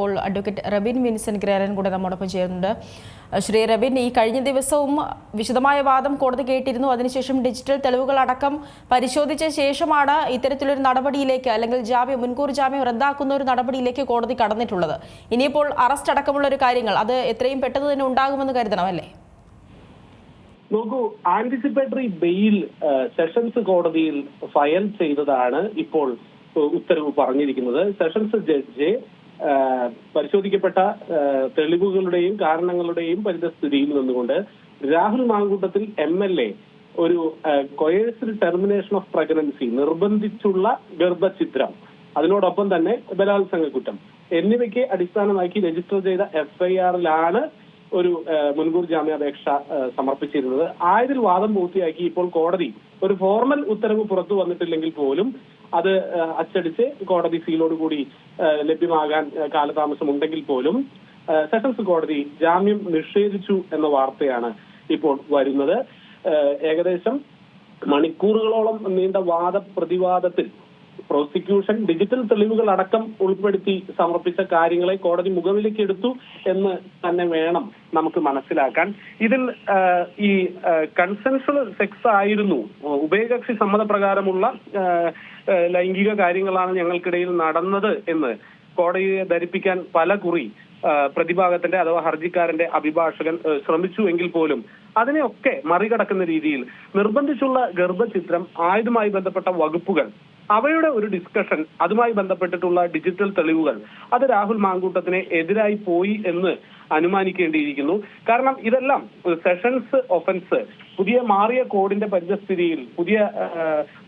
ഇപ്പോൾ advocate Rabin Vincent ഗ്രേരൻ കൂടെ നമ്മോടൊപ്പം ചേരുന്നുണ്ട്. ശ്രീ റബിൻ ഈ കഴിഞ്ഞ ദിവസവും വിശദമായ വാദം കോടതി കേട്ടിരുന്നു. അതിനുശേഷം ഡിജിറ്റൽ തെളിവുകൾ അടക്കം പരിശോധിച്ച ശേഷമാണ് ഇത്തരത്തിലൊരു നടപടിയിലേക്ക് അല്ലെങ്കിൽ ജാമ്യം മുൻകൂർ ജാമ്യം റദ്ദാക്കുന്ന ഒരു നടപടിയിലേക്ക് കോടതി കടന്നിട്ടുള്ളത്. ഇനിയിപ്പോൾ അറസ്റ്റ് അടക്കമുള്ള ഒരു കാര്യങ്ങൾ അത് എത്രയും പെട്ടെന്ന് തന്നെ ഉണ്ടാകുമെന്ന് കരുതണം അല്ലേ? നോക്കൂ ആന്റിസിപ്പേറ്ററി ബെയിൽ സെഷൻസ് കോടതിയിൽ ഫയൽ ചെയ്തതാണ് ഇപ്പോൾ ഉത്തരവ് പറഞ്ഞിരിക്കുന്നത്. സെഷൻസ് ജഡ്ജ് പരിശോധിക്കപ്പെട്ട തെളിവുകളുടെയും കാരണങ്ങളുടെയും പരിതസ്ഥിതിയിൽ നിന്നുകൊണ്ട് Rahul Mamkootathil M L A ഒരു കൊയേഴ്സിൽ ടെർമിനേഷൻ ഓഫ് പ്രഗ്നൻസി നിർബന്ധിച്ചുള്ള ഗർഭചിത്രം അതിനോടൊപ്പം തന്നെ ബലാത്സംഗ കുറ്റം എന്നിവയ്ക്ക് അടിസ്ഥാനമാക്കി രജിസ്റ്റർ ചെയ്ത എഫ്ഐആറിലാണ് ഒരു മുൻകൂർ ജാമ്യാപേക്ഷ സമർപ്പിച്ചിരുന്നത്. ആയതിൽ വാദം പൂർത്തിയാക്കി ഇപ്പോൾ കോടതി ഒരു ഫോർമൽ ഉത്തരവ് പുറത്തു വന്നിട്ടില്ലെങ്കിൽ പോലും അത് അച്ചടിച്ച് കോടതി സീലോട് കൂടി ലഭ്യമാകാൻ കാലതാമസം ഉണ്ടെങ്കിൽ പോലും സെഷൻസ് കോടതി ജാമ്യം നിഷേധിച്ചു എന്ന വാർത്തയാണ് ഇപ്പോൾ വരുന്നത്. ഏകദേശം മണിക്കൂറുകളോളം നീണ്ട വാദപ്രതിവാദത്തിൽ പ്രോസിക്യൂഷൻ ഡിജിറ്റൽ തെളിവുകൾ അടക്കം ഉൾപ്പെടുത്തി സമർപ്പിച്ച കാര്യങ്ങളെ കോടതി മുഖവിലേക്ക് എടുത്തു എന്ന് തന്നെ വേണം നമുക്ക് മനസ്സിലാക്കാൻ. ഇതിൽ ഈ കൺസെൻഷൽ സെക്സ് ആയിരുന്നു. ഉഭയകക്ഷി സമ്മതപ്രകാരമുള്ള ലൈംഗിക കാര്യങ്ങളാണ് ഞങ്ങൾക്കിടയിൽ നടന്നത് എന്ന് കോടതിയെ ധരിപ്പിക്കാൻ പല കുറി പ്രതിഭാഗത്തിന്റെ അഥവാ ഹർജിക്കാരന്റെ അഭിഭാഷകൻ ശ്രമിച്ചു എങ്കിൽ പോലും അതിനെയൊക്കെ മറികടക്കുന്ന രീതിയിൽ നിർബന്ധിച്ചുള്ള ഗർഭചിത്രം ആയതുമായി ബന്ധപ്പെട്ട വകുപ്പുകൾ അവയുടെ ഒരു ഡിസ്കഷൻ അതുമായി ബന്ധപ്പെട്ടിട്ടുള്ള ഡിജിറ്റൽ തെളിവുകൾ അത് രാഹുൽ മാങ്കൂട്ടത്തിന് എതിരായി പോയി എന്ന് അനുമാനിക്കേണ്ടിയിരിക്കുന്നു. കാരണം ഇതെല്ലാം സെഷൻസ് ഒഫൻസ് പുതിയ മാറിയ കോഡിന്റെ പരിതസ്ഥിതിയിൽ പുതിയ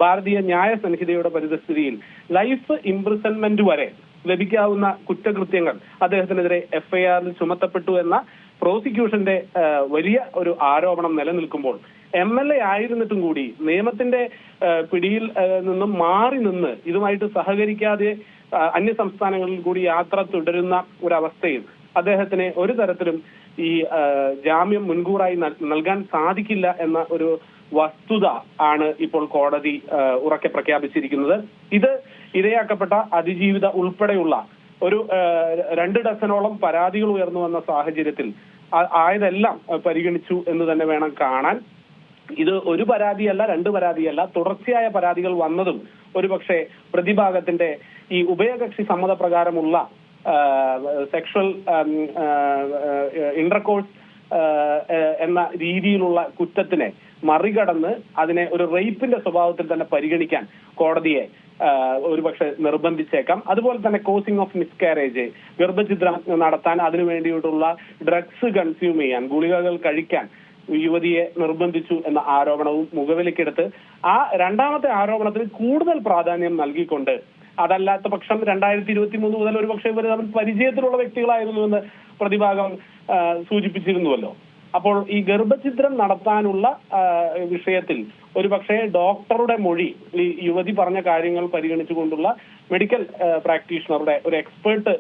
ഭാരതീയ ന്യായ സംഹിതയുടെ പരിതസ്ഥിതിയിൽ ലൈഫ് ഇംപ്രിസൺമെന്റ് വരെ ലഭിക്കാവുന്ന കുറ്റകൃത്യങ്ങൾ അദ്ദേഹത്തിനെതിരെ എഫ്ഐആറിൽ ചുമത്തപ്പെട്ടു എന്ന പ്രോസിക്യൂഷന്റെ വലിയ ഒരു ആരോപണം നിലനിൽക്കുമ്പോൾ എം എൽ എ ആയിരുന്നിട്ടും കൂടി നിയമത്തിന്റെ പിടിയിൽ നിന്നും മാറി നിന്ന് ഇതുമായിട്ട് സഹകരിക്കാതെ അന്യ സംസ്ഥാനങ്ങളിൽ കൂടി യാത്ര തുടരുന്ന ഒരവസ്ഥയിൽ അദ്ദേഹത്തിന് ഒരു തരത്തിലും ഈ ജാമ്യം മുൻകൂറായി നൽ- നൽകാൻ സാധിക്കില്ല എന്ന ഒരു വസ്തുത ആണ് ഇപ്പോൾ കോടതി ഉറക്കെ പ്രഖ്യാപിച്ചിരിക്കുന്നത്. ഇത് ഇരയാക്കപ്പെട്ട അതിജീവിത ഉൾപ്പെടെയുള്ള ഒരു രണ്ട് ഡസനോളം പരാതികൾ ഉയർന്നു വന്ന സാഹചര്യത്തിൽ ആയതെല്ലാം പരിഗണിച്ചു എന്ന് തന്നെ വേണം കാണാൻ. ഇത് ഒരു പരാതിയല്ല രണ്ട് പരാതിയല്ല. തുടർച്ചയായ പരാതികൾ വന്നതും ഒരുപക്ഷെ പ്രതിഭാഗത്തിന്റെ ഈ ഉഭയകക്ഷി സമ്മതപ്രകാരമുള്ള സെക്ഷൽ ഇന്റർകോഴ്സ് എന്ന രീതിയിലുള്ള കുറ്റത്തിനെ മറികടന്ന് അതിനെ ഒരു റേപ്പിന്റെ സ്വഭാവത്തിൽ തന്നെ പരിഗണിക്കാൻ കോടതിയെ ഒരുപക്ഷെ നിർബന്ധിച്ചേക്കാം. അതുപോലെ തന്നെ കോസിംഗ് ഓഫ് മിസ്കാരേജ് ഗർഭചിത്രം നടത്താൻ അതിനു വേണ്ടിയിട്ടുള്ള ഡ്രഗ്സ് കൺസ്യൂം ചെയ്യാൻ ഗുളികകൾ കഴിക്കാൻ യുവതിയെ നിർബന്ധിച്ചു എന്ന ആരോപണവും മുഖവിലക്കെടുത്ത് ആ രണ്ടാമത്തെ ആരോപണത്തിന് കൂടുതൽ പ്രാധാന്യം നൽകിക്കൊണ്ട് അതല്ലാത്ത പക്ഷം രണ്ടായിരത്തി ഇരുപത്തി മൂന്ന് മുതൽ ഒരു പക്ഷേ ഇവർ തമ്മിൽ പരിചയത്തിലുള്ള വ്യക്തികളായിരുന്നുവെന്ന് പ്രതിഭാഗം ആ, സൂചിപ്പിച്ചിരുന്നുവല്ലോ. അപ്പോൾ ഈ ഗർഭഛിദ്രം നടത്താനുള്ള വിഷയത്തിൽ ഒരു പക്ഷേ ഡോക്ടറുടെ മൊഴി ഈ യുവതി പറഞ്ഞ കാര്യങ്ങൾ പരിഗണിച്ചുകൊണ്ടുള്ള മെഡിക്കൽ പ്രാക്ടീഷണറുടെ ഒരു എക്സ്പേർട്ട്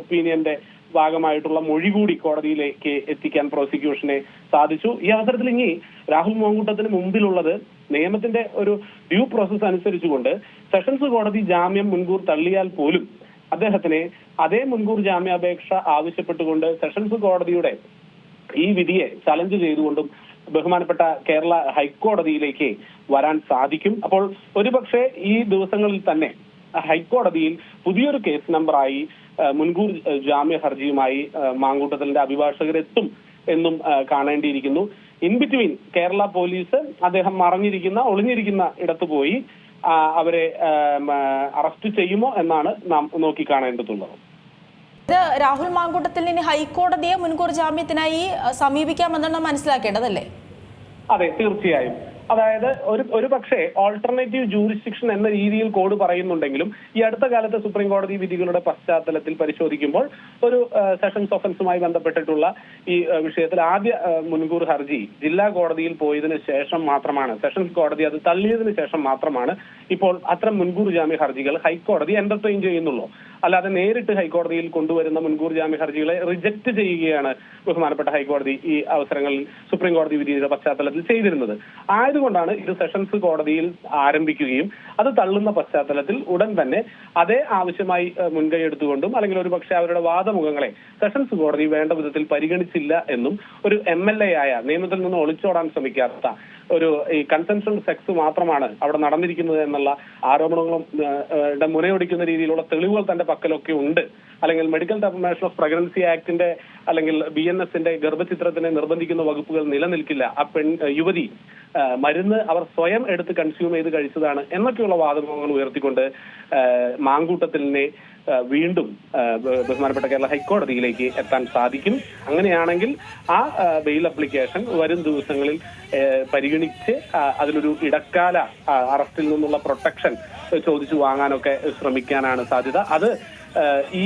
ഒപ്പീനിയന്റെ ഭാഗമായിട്ടുള്ള മൊഴി കൂടി കോടതിയിലേക്ക് എത്തിക്കാൻ പ്രോസിക്യൂഷനെ സാധിച്ചു. ഈ അവസരത്തിൽ ഇനി രാഹുൽ മോങ്കൂട്ടത്തിന് മുമ്പിലുള്ളത് നിയമത്തിന്റെ ഒരു ഡ്യൂ പ്രോസസ് അനുസരിച്ചുകൊണ്ട് സെഷൻസ് കോടതി ജാമ്യം മുൻകൂർ തള്ളിയാൽ പോലും അദ്ദേഹത്തിന് അതേ മുൻകൂർ ജാമ്യാപേക്ഷ ആവശ്യപ്പെട്ടുകൊണ്ട് സെഷൻസ് കോടതിയുടെ ഈ വിധിയെ ചലഞ്ച് ചെയ്തുകൊണ്ടും ബഹുമാനപ്പെട്ട കേരള ഹൈക്കോടതിയിലേക്ക് വരാൻ സാധിക്കും. അപ്പോൾ ഒരുപക്ഷെ ഈ ദിവസങ്ങളിൽ തന്നെ ഹൈക്കോടതിയിൽ പുതിയൊരു കേസ് നമ്പറായി മുൻകൂർ ജാമ്യ ഹർജിയുമായി മാങ്കൂട്ടത്തലിന്റെ അഭിഭാഷകരെത്തും എന്നും കാണേണ്ടിയിരിക്കുന്നു. ഇൻ ബിറ്റ്വീൻ കേരള പോലീസ് അദ്ദേഹം മറഞ്ഞിരിക്കുന്ന ഒളിഞ്ഞിരിക്കുന്ന ഇടത്ത് പോയി അവരെ അറസ്റ്റ് ചെയ്യുമോ എന്നാണ് നാം നോക്കി കാണേണ്ടതുള്ളത് ഇത് രാഹുൽ മാങ്കൂട്ടത്തിൽ നിന്ന് ഹൈക്കോടതിയെ മുൻകൂർ ജാമ്യത്തിനായി സമീപിക്കാമെന്നാണ് മനസ്സിലാക്കേണ്ടതല്ലേ? അതെ തീർച്ചയായും. അതായത് ഒരു ഒരു പക്ഷേ ഓൾട്ടർനേറ്റീവ് ജൂറിസ്ഡിക്ഷൻ എന്ന രീതിയിൽ കോഡ് പറയുന്നുണ്ടെങ്കിലും ഈ അടുത്ത കാലത്തെ സുപ്രീം കോടതി വിധികളുടെ പശ്ചാത്തലത്തിൽ പരിശോധിക്കുമ്പോൾ ഒരു സെഷൻസ് ഒഫൻസുമായി ബന്ധപ്പെട്ടിട്ടുള്ള ഈ വിഷയത്തിൽ ആദ്യ മുൻകൂർ ഹർജി ജില്ലാ കോടതിയിൽ പോയതിന് ശേഷം മാത്രമാണ് സെഷൻസ് കോടതി അത് തള്ളിയതിനു ശേഷം മാത്രമാണ് ഇപ്പോൾ അത്തരം മുൻകൂർ ജാമ്യ ഹർജികൾ ഹൈക്കോടതി എന്റർടൈൻ ചെയ്യുന്നുള്ളൂ. അല്ലാതെ നേരിട്ട് ഹൈക്കോടതിയിൽ കൊണ്ടുവരുന്ന മുൻകൂർ ജാമ്യ ഹർജികളെ റിജക്ട് ചെയ്യുകയാണ് ബഹുമാനപ്പെട്ട ഹൈക്കോടതി ഈ അവസരങ്ങളിൽ സുപ്രീം കോടതി വിധിയുടെ പശ്ചാത്തലത്തിൽ ചെയ്തിരുന്നത്. ആയതുകൊണ്ടാണ് ഇത് സെഷൻസ് കോടതിയിൽ ആരംഭിക്കുകയും അത് തള്ളുന്ന പശ്ചാത്തലത്തിൽ ഉടൻ തന്നെ അതേ ആവശ്യമായി മുൻകൈ എടുത്തുകൊണ്ടും അല്ലെങ്കിൽ ഒരു പക്ഷേ അവരുടെ വാദമുഖങ്ങളെ സെഷൻസ് കോടതി വേണ്ട വിധത്തിൽ പരിഗണിച്ചില്ല എന്നും ഒരു എം എൽ എ ആയ നിയമത്തിൽ നിന്ന് ഒളിച്ചോടാൻ ശ്രമിക്കാത്ത ഒരു ഈ കൺസെൻഷൻ സെക്സ് മാത്രമാണ് അവിടെ നടന്നിരിക്കുന്നത് എന്നുള്ള ആരോപണങ്ങളും മുനയൊടിക്കുന്ന രീതിയിലുള്ള തെളിവുകൾ തന്റെ പക്കലൊക്കെ ഉണ്ട്. അല്ലെങ്കിൽ മെഡിക്കൽ ഡെഫർമേഷൻ ഓഫ് പ്രഗ്നൻസി ആക്ടിന്റെ അല്ലെങ്കിൽ ബി എൻ എസിന്റെ ഗർഭചിത്രത്തിനെ നിർബന്ധിക്കുന്ന വകുപ്പുകൾ നിലനിൽക്കില്ല. ആ പെൺ യുവതി മരുന്ന് അവർ സ്വയം എടുത്ത് കൺസ്യൂം ചെയ്ത് കഴിച്ചതാണ് എന്നൊക്കെയുള്ള വാദമുഖങ്ങൾ ഉയർത്തിക്കൊണ്ട് മാങ്കൂട്ടത്തിലിനെ വീണ്ടും ബഹുമാനപ്പെട്ട കേരള ഹൈക്കോടതിയിലേക്ക് എത്താൻ സാധിക്കും. അങ്ങനെയാണെങ്കിൽ ആ ബെയിൽ അപ്ലിക്കേഷൻ വരും ദിവസങ്ങളിൽ പരിഗണിച്ച് അതിലൊരു ഇടക്കാല അറസ്റ്റിൽ നിന്നുള്ള പ്രൊട്ടക്ഷൻ ചോദിച്ചു വാങ്ങാനൊക്കെ ശ്രമിക്കാനാണ് സാധ്യത. അത് ഈ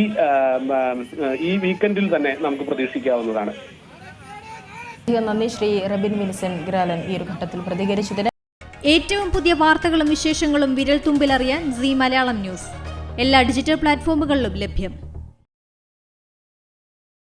ഈ വീക്കെൻഡിൽ തന്നെ നമുക്ക് പ്രതീക്ഷിക്കാവുന്നതാണ്. നന്ദി ശ്രീ റബിൻ വിൻസൻ ഗ്രാലൻ ഈ ഒരു ഘട്ടത്തിൽ പ്രതികരിച്ചതിന്. ഏറ്റവും പുതിയ വാർത്തകളും വിശേഷങ്ങളും വിരൽ തുമ്പിലറിയാൻ സി മലയാളം ന്യൂസ്. എല്ലാ ഡിജിറ്റൽ പ്ലാറ്റ്ഫോമുകളിലും ലഭ്യം.